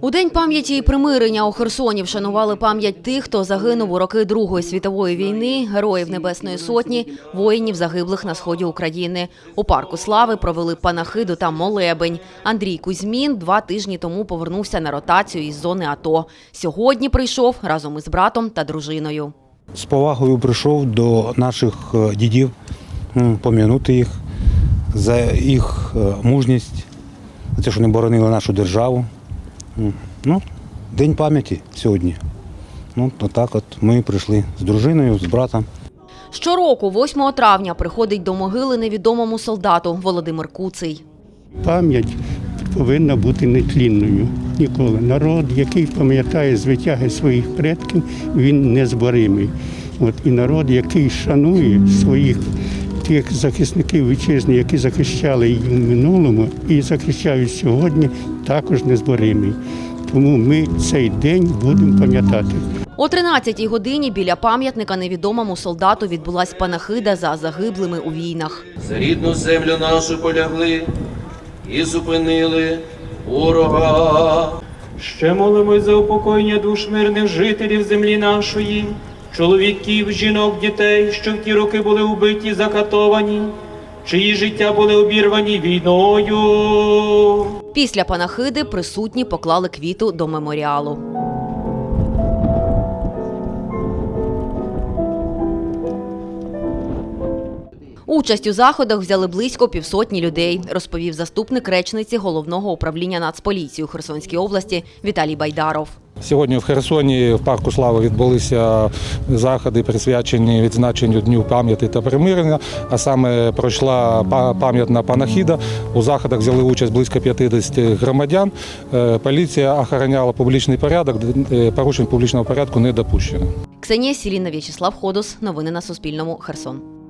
У день пам'яті і примирення у Херсоні вшанували пам'ять тих, хто загинув у роки Другої світової війни, героїв Небесної Сотні, воїнів загиблих на сході України. У парку слави провели панахиду та молебень. Андрій Кузьмін два тижні тому повернувся на ротацію із зони АТО. Сьогодні прийшов разом із братом та дружиною. З повагою прийшов до наших е, дідів, пом'янути їх за їх е, мужність, за те, що вони боронили нашу державу. Ну, День пам'яті сьогодні. Ну, отак от ми прийшли з дружиною, з братом. Щороку, 8 травня, приходить до могили невідомому солдату Володимир Куций. Пам'ять повинна бути нетлінною ніколи. Народ, який пам'ятає звитяги своїх предків, він незборимий. От і народ, який шанує своїх тих захисників вітчизни, які захищали її в минулому і захищають сьогодні, також незборимий. Тому ми цей день будемо пам'ятати. О 13-й годині біля пам'ятника невідомому солдату відбулась панахида за загиблими у війнах. За рідну землю нашу полягли і зупинили ворога. Ще молимось за упокоєння душ мирних жителів землі нашої, чоловіків, жінок, дітей, що в ті роки були вбиті, закатовані, чиї життя були обірвані війною. Після панахиди присутні поклали квіту до меморіалу. Участь у заходах взяли близько півсотні людей, розповів заступник речниці головного управління Нацполіції у Херсонській області Віталій Байдаров. Сьогодні в Херсоні в парку Слави відбулися заходи, присвячені відзначенню Дню пам'яті та примирення. А саме пройшла пам'ятна панахіда. У заходах взяли участь близько 50 громадян. Е, Поліція охороняла публічний порядок, е, порушень публічного порядку не допущено. Ксенія Сіліна, В'ячеслав Ходос. Новини на Суспільному. Херсон.